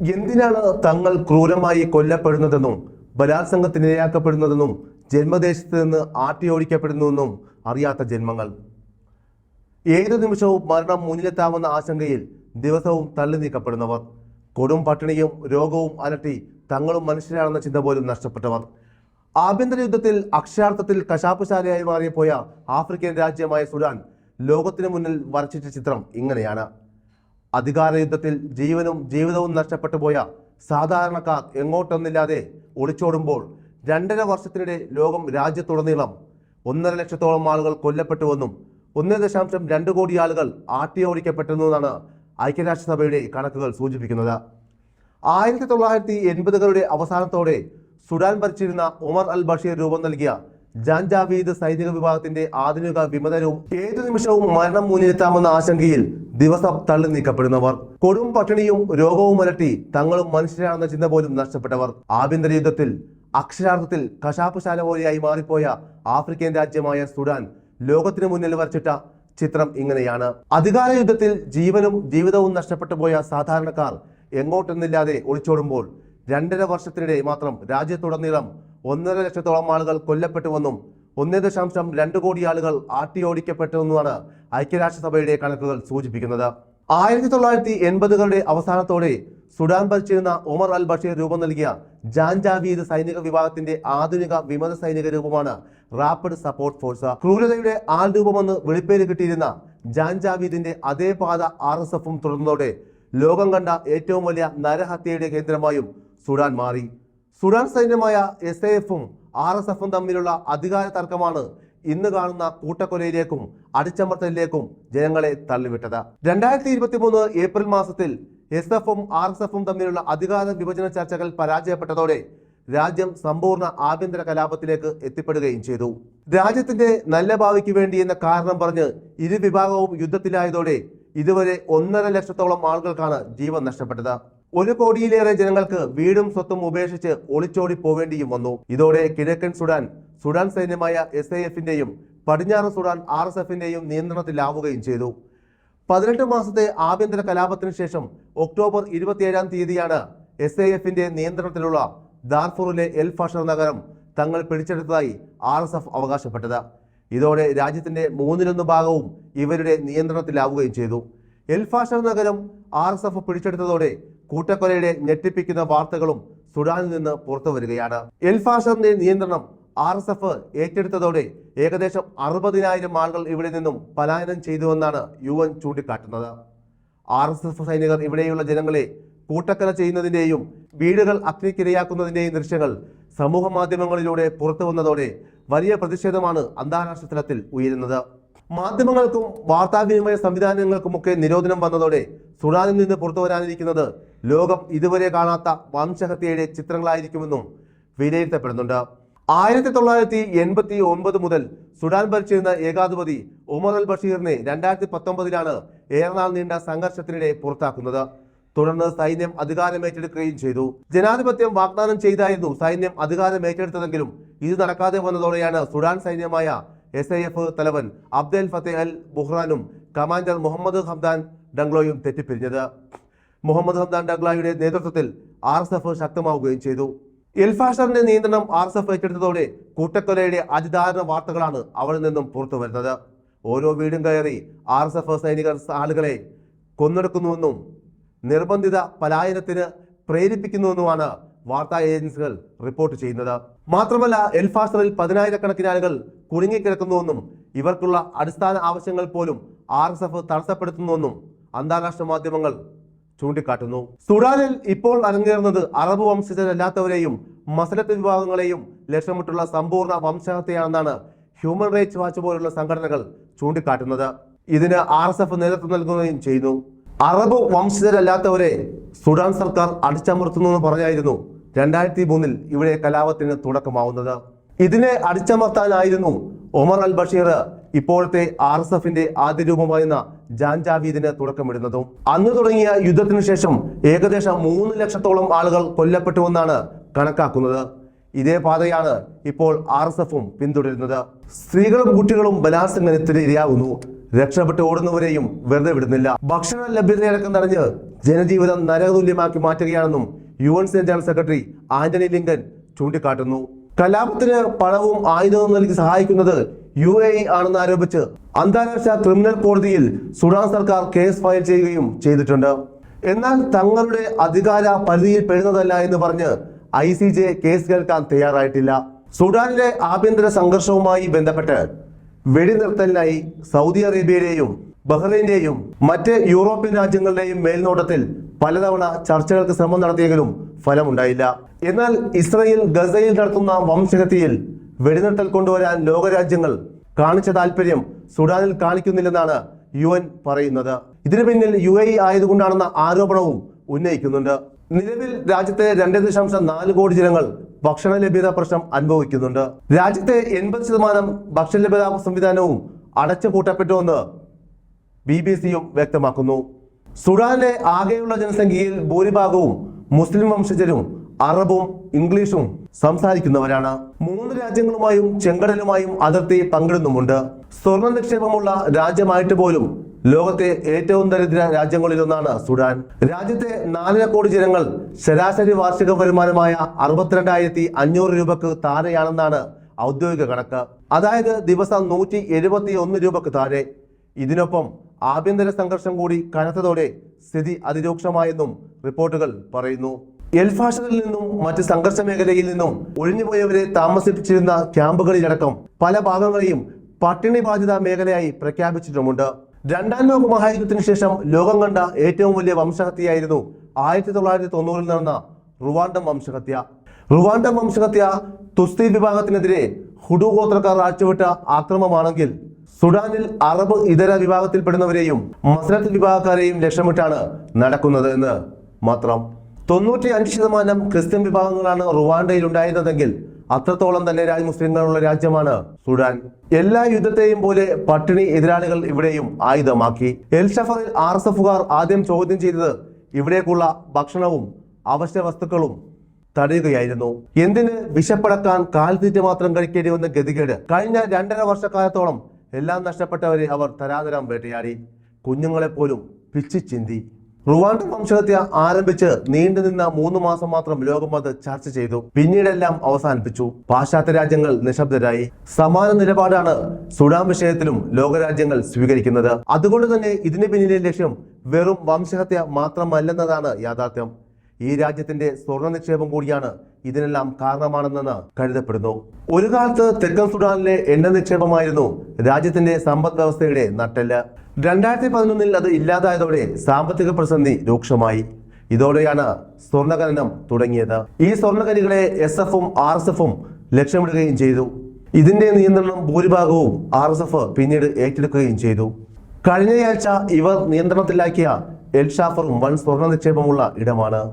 എന്തിനാണ് തങ്ങൾ ക്രൂരമായി കൊല്ലപ്പെടുന്നതെന്നും ബലാത്സംഗത്തിന് ഇരയാക്കപ്പെടുന്നതെന്നും ജന്മദേശത്ത് നിന്ന് ആട്ടിയോടിക്കപ്പെടുന്നുവെന്നും അറിയാത്ത ജന്മങ്ങൾ? ഏതു നിമിഷവും മരണം മുന്നിലെത്താമെന്ന ആശങ്കയിൽ ദിവസവും തള്ളി നീക്കപ്പെടുന്നവർ. കൊടും പട്ടിണിയും രോഗവും അലട്ടി തങ്ങളും മനുഷ്യരാണെന്ന ചിന്ത പോലും നഷ്ടപ്പെട്ടവർ. ആഭ്യന്തര യുദ്ധത്തിൽ അക്ഷരാർത്ഥത്തിൽ കശാപ്പുശാലയായി മാറിപ്പോയ ആഫ്രിക്കൻ രാജ്യമായ സുഡാൻ ലോകത്തിനു മുന്നിൽ വരച്ചിട്ട ചിത്രം ഇങ്ങനെയാണ്. അധികാര യുദ്ധത്തിൽ ജീവനും ജീവിതവും നഷ്ടപ്പെട്ടു പോയ സാധാരണക്കാർ എങ്ങോട്ടൊന്നില്ലാതെ ഒളിച്ചോടുമ്പോൾ രണ്ടര വർഷത്തിനിടെ ലോകം രാജ്യത്തുടനീളം ഒന്നര ലക്ഷത്തോളം ആളുകൾ കൊല്ലപ്പെട്ടുവെന്നും ഒന്ന് ദശാംശം രണ്ട് കോടി ആളുകൾ ആട്ടിയോടിക്കപ്പെട്ടെന്നാണ് ഐക്യരാഷ്ട്രസഭയുടെ കണക്കുകൾ സൂചിപ്പിക്കുന്നത്. ആയിരത്തി തൊള്ളായിരത്തി എൺപതുകളുടെ അവസാനത്തോടെ സുഡാൻ ഭരിച്ചിരുന്ന ഉമർ അൽ ബഷീർ രൂപം നൽകിയ ജാൻജാവീദ് സൈനിക വിഭാഗത്തിന്റെ ആധുനിക വിമതനവും ഏതു നിമിഷവും മരണം മുന്നിലെത്താമെന്ന ആശങ്കയിൽ ദിവസം തള്ളി നീക്കപ്പെടുന്നവർ. കൊടും പട്ടിണിയും രോഗവും അലട്ടി തങ്ങളും മനുഷ്യരാണെന്ന ചിന്ത പോലും നഷ്ടപ്പെട്ടവർ. ആഭ്യന്തര യുദ്ധത്തിൽ അക്ഷരാർത്ഥത്തിൽ കശാപ്പുശാല പോലെയായി മാറിപ്പോയ ആഫ്രിക്കൻ രാജ്യമായ സുഡാൻ ലോകത്തിനു മുന്നിൽ വരച്ചിട്ട ചിത്രം ഇങ്ങനെയാണ്. അധികാര യുദ്ധത്തിൽ ജീവനും ജീവിതവും നഷ്ടപ്പെട്ടു പോയ സാധാരണക്കാർ എങ്ങോട്ടെന്നില്ലാതെ ഒളിച്ചോടുമ്പോൾ രണ്ടര വർഷത്തിനിടെ മാത്രം രാജ്യത്തുടനീളം ഒന്നര ലക്ഷത്തോളം ആളുകൾ കൊല്ലപ്പെട്ടുവെന്നും ഒന്നേ ദശാംശം രണ്ട് കോടി ആളുകൾ ആട്ടിയോടിക്കപ്പെട്ടുവെന്നുമാണ് ഐക്യരാഷ്ട്രസഭയുടെ കണക്കുകൾ സൂചിപ്പിക്കുന്നത്. ആയിരത്തി തൊള്ളായിരത്തി എൺപതുകളുടെ അവസാനത്തോടെ സുഡാൻ ഭരിച്ചിരുന്ന ഉമർ അൽ ബഷീർ രൂപം നൽകിയ ജാൻജാവീദ് സൈനിക വിഭാഗത്തിന്റെ ആധുനിക വിമത സൈനിക രൂപമാണ് റാപ്പിഡ് സപ്പോർട്ട് ഫോഴ്സ്. ക്രൂരതയുടെ ആൾ രൂപമെന്ന് വെളിപ്പേര് കിട്ടിയിരുന്ന ജാൻജാവീദിന്റെ അതേ പാത ആർ എസ് എഫും തുടർന്നതോടെ ലോകം കണ്ട ഏറ്റവും വലിയ നരഹത്യയുടെ കേന്ദ്രമായും സുഡാൻ മാറി. സുഡാൻ സൈന്യമായ എസ് എ എഫും ആർ എസ് എഫും തമ്മിലുള്ള അധികാര തർക്കമാണ് ഇന്ന് കാണുന്ന കൂട്ടക്കൊലയിലേക്കും അടിച്ചമർത്തലിലേക്കും ജനങ്ങളെ തള്ളിവിട്ടത്. രണ്ടായിരത്തി ഇരുപത്തി മൂന്ന് ഏപ്രിൽ മാസത്തിൽ എസ് എഫും ആർ എസ് എഫും തമ്മിലുള്ള അധികാര വിഭജന ചർച്ചകൾ പരാജയപ്പെട്ടതോടെ രാജ്യം സമ്പൂർണ ആഭ്യന്തര കലാപത്തിലേക്ക് എത്തിപ്പെടുകയും ചെയ്തു. രാജ്യത്തിന്റെ നല്ല ഭാവിക്ക് വേണ്ടി എന്ന കാരണം പറഞ്ഞ് ഇരു വിഭാഗവും യുദ്ധത്തിലായതോടെ ഇതുവരെ ഒന്നര ലക്ഷത്തോളം ആളുകൾക്കാണ് ജീവൻ നഷ്ടപ്പെട്ടത്. ഒരു കോടിയിലേറെ ജനങ്ങൾക്ക് വീടും സ്വത്തും ഉപേക്ഷിച്ച് ഒളിച്ചോടി പോവേണ്ടിയും വന്നു. ഇതോടെ കിഴക്കൻ സുഡാൻ സുഡാൻ സൈന്യമായ എസ് ഐ എഫിന്റെയും പടിഞ്ഞാറ് സുഡാൻ ആർ എസ് എഫിന്റെയും നിയന്ത്രണത്തിലാവുകയും ചെയ്തു. പതിനെട്ട് മാസത്തെ ആഭ്യന്തര കലാപത്തിന് ശേഷം ഒക്ടോബർ ഇരുപത്തിയേഴാം തീയതിയാണ് എസ് ഐ എഫിന്റെ നിയന്ത്രണത്തിലുള്ള ദാർഫൂറിലെ എൽ ഫഷർ നഗരം തങ്ങൾ പിടിച്ചെടുത്തതായി ആർ എസ് എഫ് അവകാശപ്പെട്ടത്. ഇതോടെ രാജ്യത്തിന്റെ മൂന്നിലൊന്ന് ഭാഗവും ഇവരുടെ നിയന്ത്രണത്തിലാവുകയും ചെയ്തു. എൽ ഫാഷർ നഗരം ആർ എസ് എഫ് പിടിച്ചെടുത്തതോടെ കൂട്ടക്കൊലയുടെ ഞെട്ടിപ്പിക്കുന്ന വാർത്തകളും സുഡാനിൽ നിന്ന് പുറത്തു വരികയാണ്. എൽഫാഷറിന്റെ നിയന്ത്രണം ആർ എസ് എഫ് ഏറ്റെടുത്തതോടെ ഏകദേശം അറുപതിനായിരം ആളുകൾ ഇവിടെ നിന്നും പലായനം ചെയ്തുവെന്നാണ് യു എൻ ചൂണ്ടിക്കാട്ടുന്നത്. ആർ എസ് എഫ് സൈനികർ ഇവിടെയുള്ള ജനങ്ങളെ കൂട്ടക്കല ചെയ്യുന്നതിന്റെയും വീടുകൾ അഗ്നിക്കിരയാക്കുന്നതിന്റെയും ദൃശ്യങ്ങൾ സമൂഹ മാധ്യമങ്ങളിലൂടെ പുറത്തു വന്നതോടെ വലിയ പ്രതിഷേധമാണ് അന്താരാഷ്ട്ര തലത്തിൽ ഉയരുന്നത്. മാധ്യമങ്ങൾക്കും വാർത്താവിനിമയ സംവിധാനങ്ങൾക്കുമൊക്കെ നിരോധനം വന്നതോടെ സുഡാനിൽ നിന്ന് പുറത്തു വരാനിരിക്കുന്നത് ലോകം ഇതുവരെ കാണാത്ത വംശഹത്യയുടെ ചിത്രങ്ങളായിരിക്കുമെന്നും വിലയിരുത്തപ്പെടുന്നുണ്ട്. ആയിരത്തി തൊള്ളായിരത്തി എൺപത്തി ഒൻപത് മുതൽ സുഡാൻ ഭരിച്ചിരുന്ന ഏകാധിപതി ഉമർ അൽ ബഷീറിനെ രണ്ടായിരത്തി പത്തൊമ്പതിലാണ് ഏറനാൾ നീണ്ട സംഘർഷത്തിനിടെ പുറത്താക്കുന്നത്. തുടർന്ന് സൈന്യം അധികാരം ഏറ്റെടുക്കുകയും ചെയ്തു. ജനാധിപത്യം വാഗ്ദാനം ചെയ്തായിരുന്നു സൈന്യം അധികാരം ഏറ്റെടുത്തതെങ്കിലും ഇത് നടക്കാതെ വന്നതോടെയാണ് സുഡാൻ സൈന്യമായ എസ് ഐ എഫ് തലവൻ അബ്ദൽ ഫത്തേ അൽ ബുഹ്റാനും കമാൻഡർ മുഹമ്മദ് ഹംദാൻ ഡംഗ്ലോയും തെറ്റിപ്പിരിഞ്ഞത്. മുഹമ്മദ് ഹംദാൻ ഡഗ്ലായുടെ നേതൃത്വത്തിൽ ആർ എസ് എഫ് ശക്തമാവുകയും ചെയ്തു. എൽഫാഷറിന്റെ നിയന്ത്രണം ആർ എസ് എഫ് ഏറ്റെടുത്തതോടെ കൂട്ടക്കൊലയുടെ അതിദാരുണ വാർത്തകളാണ് അവിടെ നിന്നും പുറത്തു വരുന്നത്. ഓരോ വീടും കയറി ആർ എസ് എഫ് സൈനികർ ആളുകളെ കൊന്നെടുക്കുന്നുവെന്നും നിർബന്ധിത പലായനത്തിന് പ്രേരിപ്പിക്കുന്നുവെന്നുമാണ് വാർത്താ ഏജൻസികൾ റിപ്പോർട്ട് ചെയ്യുന്നത്. മാത്രമല്ല എൽഫാസറിൽ പതിനായിരക്കണക്കിന് ആളുകൾ കുടുങ്ങിക്കിടക്കുന്നുവെന്നും ഇവർക്കുള്ള അടിസ്ഥാന ആവശ്യങ്ങൾ പോലും ആർ എസ് എഫ് തടസ്സപ്പെടുത്തുന്നുവെന്നും അന്താരാഷ്ട്ര മാധ്യമങ്ങൾ ചൂണ്ടിക്കാട്ടുന്നു. സുഡാനിൽ ഇപ്പോൾ അരങ്ങേറുന്നത് അറബ് വംശജരല്ലാത്തവരെയും മസലത്ത് വിഭാഗങ്ങളെയും ലക്ഷ്യമിട്ടുള്ള സമ്പൂർണ വംശഹത്യയാണെന്നാണ് ഹ്യൂമൻ റൈറ്റ്സ് വാച്ച് പോലുള്ള സംഘടനകൾ ചൂണ്ടിക്കാട്ടുന്നത്. ഇതിന് ആർ എസ് എഫ് നേതൃത്വം നൽകുകയും ചെയ്യുന്നു. അറബ് വംശജരല്ലാത്തവരെ സുഡാൻ സർക്കാർ അടിച്ചമർത്തുന്നു എന്ന് പറഞ്ഞായിരുന്നു രണ്ടായിരത്തി മൂന്നിൽ ഇവിടെ കലാപത്തിന് തുടക്കമാവുന്നത്. ഇതിനെ അടിച്ചമർത്താനായിരുന്നു ഒമർ അൽ ബഷീർ ഇപ്പോഴത്തെ ആർ എസ് എഫിന്റെ ആദ്യ രൂപമായിരുന്ന ജാൻ ജാവീദിന് തുടക്കമിടുന്നതും അന്ന് തുടങ്ങിയ യുദ്ധത്തിനു ശേഷം ഏകദേശം മൂന്ന് ലക്ഷത്തോളം ആളുകൾ കൊല്ലപ്പെട്ടുവെന്നാണ് കണക്കാക്കുന്നത്. ഇതേ പാതയാണ് ഇപ്പോൾ ആർ എസ് എഫും പിന്തുടരുന്നത്. സ്ത്രീകളും കുട്ടികളും ബലാത്സംഗത്തിന് ഇരയാകുന്നു. രക്ഷപ്പെട്ട് ഓടുന്നവരെയും വെറുതെ വിടുന്നില്ല. ഭക്ഷണ ലഭ്യതയടക്കം തടഞ്ഞ് ജനജീവിതം നരകതുല്യമാക്കി മാറ്റുകയാണെന്നും U N general secretary Antony Lincoln ചൂണ്ടിക്കാട്ടുന്നു. കലാപത്തിന് പണവും ആയുധവും നൽകി സഹായിക്കുന്നത് യു എ ഇ ആണെന്ന് ആരോപിച്ച് അന്താരാഷ്ട്ര ക്രിമിനൽ കോടതിയിൽ സുഡാൻ സർക്കാർ കേസ് ഫയൽ ചെയ്യുകയും ചെയ്തിട്ടുണ്ട്. എന്നാൽ തങ്ങളുടെ അധികാര പരിധിയിൽ പെടുന്നതല്ല എന്ന് പറഞ്ഞ് ഐ സി ജെ കേസ് കേൾക്കാൻ തയ്യാറായിട്ടില്ല. സുഡാനിലെ ആഭ്യന്തര സംഘർഷവുമായി ബന്ധപ്പെട്ട് വെടിനിർത്തലിനായി സൗദി അറേബ്യയുടെയും ബഹ്റൈന്റെയും മറ്റ് യൂറോപ്യൻ രാജ്യങ്ങളുടെയും മേൽനോട്ടത്തിൽ പലതവണ ചർച്ചകൾക്ക് ശ്രമം നടത്തിയെങ്കിലും ഫലമുണ്ടായില്ല. എന്നാൽ ഇസ്രയേൽ ഗസയിൽ നടത്തുന്ന വംശഹത്യയിൽ വെടിനിർത്തൽ കൊണ്ടുവരാൻ ലോകരാജ്യങ്ങൾ കാണിച്ച താല്പര്യം സുഡാനിൽ കാണിക്കുന്നില്ലെന്നാണ് യു എൻ പറയുന്നത്. ഇതിനു പിന്നിൽ യു എ ആയതുകൊണ്ടാണെന്ന ആരോപണവും ഉന്നയിക്കുന്നുണ്ട്. നിലവിൽ രാജ്യത്തെ രണ്ട് ദശാംശം നാല് കോടി ജനങ്ങൾ ഭക്ഷണ ലഭ്യത പ്രശ്നം അനുഭവിക്കുന്നുണ്ട്. രാജ്യത്തെ എൺപത് ശതമാനം ഭക്ഷണ ലഭ്യത സംവിധാനവും അടച്ചു പൂട്ടപ്പെട്ടുവെന്ന് ബി ബി സിയും വ്യക്തമാക്കുന്നു. സുഡാനിലെ ആകെയുള്ള ജനസംഖ്യയിൽ ഭൂരിഭാഗവും മുസ്ലിം വംശജരും അറബും ഇംഗ്ലീഷും സംസാരിക്കുന്നവരാണ്. മൂന്ന് രാജ്യങ്ങളുമായും ചെങ്കടലുമായും അതിർത്തി പങ്കിടുന്നുമുണ്ട്. സ്വർണ നിക്ഷേപമുള്ള രാജ്യമായിട്ട് പോലും ലോകത്തെ ഏറ്റവും ദരിദ്ര രാജ്യങ്ങളിലൊന്നാണ് സുഡാൻ. രാജ്യത്തെ നാലര കോടി ജനങ്ങൾ ശരാശരി വാർഷിക വരുമാനമായ അറുപത്തിരണ്ടായിരത്തി അഞ്ഞൂറ് രൂപക്ക് താഴെയാണെന്നാണ് ഔദ്യോഗിക കണക്ക്. അതായത് ദിവസം നൂറ്റി എഴുപത്തി ഒന്ന് രൂപക്ക് താഴെ. ഇതിനൊപ്പം ആഭ്യന്തര സംഘർഷം കൂടി കനത്തതോടെ സ്ഥിതി അതിരൂക്ഷമായെന്നും റിപ്പോർട്ടുകൾ പറയുന്നു. എൽഫാഷറിൽ നിന്നും മറ്റ് സംഘർഷ മേഖലയിൽ നിന്നും ഒഴിഞ്ഞുപോയവരെ താമസിപ്പിച്ചിരുന്ന ക്യാമ്പുകളിലടക്കം പല ഭാഗങ്ങളെയും പട്ടിണി ബാധിത മേഖലയായി പ്രഖ്യാപിച്ചിട്ടുമുണ്ട്. രണ്ടാം ലോക മഹായുദ്ധത്തിന് ശേഷം ലോകം കണ്ട ഏറ്റവും വലിയ വംശഹത്യയായിരുന്നു ആയിരത്തി തൊള്ളായിരത്തി തൊണ്ണൂറിൽ നടന്ന റുവാണ്ടം വംശഹത്യ. റുവാണ്ടം വംശഹത്യ തുസ്തി വിഭാഗത്തിനെതിരെ ഹുഡു ഗോത്രക്കാർ അഴിച്ചുവിട്ട ആക്രമമാണെങ്കിൽ സുഡാനിൽ അറബ് ഇതര വിഭാഗത്തിൽപ്പെടുന്നവരെയും മസ്രത്ത് വിഭാഗക്കാരെയും ലക്ഷ്യമിട്ടാണ് നടക്കുന്നത് എന്ന് മാത്രം തൊണ്ണൂറ്റി അഞ്ച് ശതമാനം ക്രിസ്ത്യൻ വിഭാഗങ്ങളാണ് റുവാണ്ടയിൽ ഉണ്ടായിരുന്നതെങ്കിൽ അത്രത്തോളം തന്നെ രാജ് മുസ്ലിങ്ങളുള്ള രാജ്യമാണ് സുഡാൻ. എല്ലാ യുദ്ധത്തെയും പോലെ പട്ടിണി എതിരാളികൾ ഇവിടെയും ആയുധമാക്കി. എൽ ഷഫറിൽ ആർ എസ് എഫുകാർ ആദ്യം ചോദ്യം ചെയ്തത് ഇവിടേക്കുള്ള ഭക്ഷണവും അവശ്യ വസ്തുക്കളും തടയുകയായിരുന്നു. എന്തിന് വിശപ്പടക്കാൻ കാൽത്തീറ്റ മാത്രം കഴിക്കേണ്ടി വന്ന ഗതികേട്? കഴിഞ്ഞ രണ്ടര വർഷക്കാലത്തോളം എല്ലാം നഷ്ടപ്പെട്ടവരെ അവർ തരാതരം വേട്ടയാടി. കുഞ്ഞുങ്ങളെപ്പോലും പിച്ചി ചിന്തി. റുവാണ്ട വംശഹത്യ ആരംഭിച്ച് നീണ്ടുനിന്ന മൂന്ന് മാസം മാത്രം ലോകം അത് ചർച്ച ചെയ്തു. പിന്നീടെല്ലാം അവസാനിപ്പിച്ചു. പാശ്ചാത്യ രാജ്യങ്ങൾ നിശബ്ദരായി. സമാന നിലപാടാണ് സുഡാൻ വിഷയത്തിലും ലോകരാജ്യങ്ങൾ സ്വീകരിക്കുന്നത്. അതുകൊണ്ട് തന്നെ ഇതിന് പിന്നിലെ ലക്ഷ്യം വെറും വംശഹത്യ മാത്രമല്ലെന്നതാണ് യാഥാർത്ഥ്യം. ഈ രാജ്യത്തിന്റെ സ്വർണ നിക്ഷേപം കൂടിയാണ് ഇതിനെല്ലാം കാരണമാണെന്ന് കരുതപ്പെടുന്നു. ഒരു കാലത്ത് തെക്കൻ സുഡാനിലെ എണ്ണ നിക്ഷേപമായിരുന്നു രാജ്യത്തിന്റെ സമ്പദ് വ്യവസ്ഥയുടെ നട്ടെല്ല്. രണ്ടായിരത്തി പതിനൊന്നിൽ അത് ഇല്ലാതായതോടെ സാമ്പത്തിക പ്രതിസന്ധി രൂക്ഷമായി. ഇതോടെയാണ് സ്വർണഖനനം തുടങ്ങിയത്. ഈ സ്വർണഖനികളെ എസ് എഫും ആർ എസ് എഫും ലക്ഷ്യമിടുകയും ചെയ്തു. ഇതിന്റെ നിയന്ത്രണം ഭൂരിഭാഗവും ആർ എസ് എഫ് പിന്നീട് ഏറ്റെടുക്കുകയും ചെയ്തു. കഴിഞ്ഞയാഴ്ച ഇവർ നിയന്ത്രണത്തിലാക്കിയ എൽഷാഫറും വൻ സ്വർണ നിക്ഷേപമുള്ള ഇടമാണ്.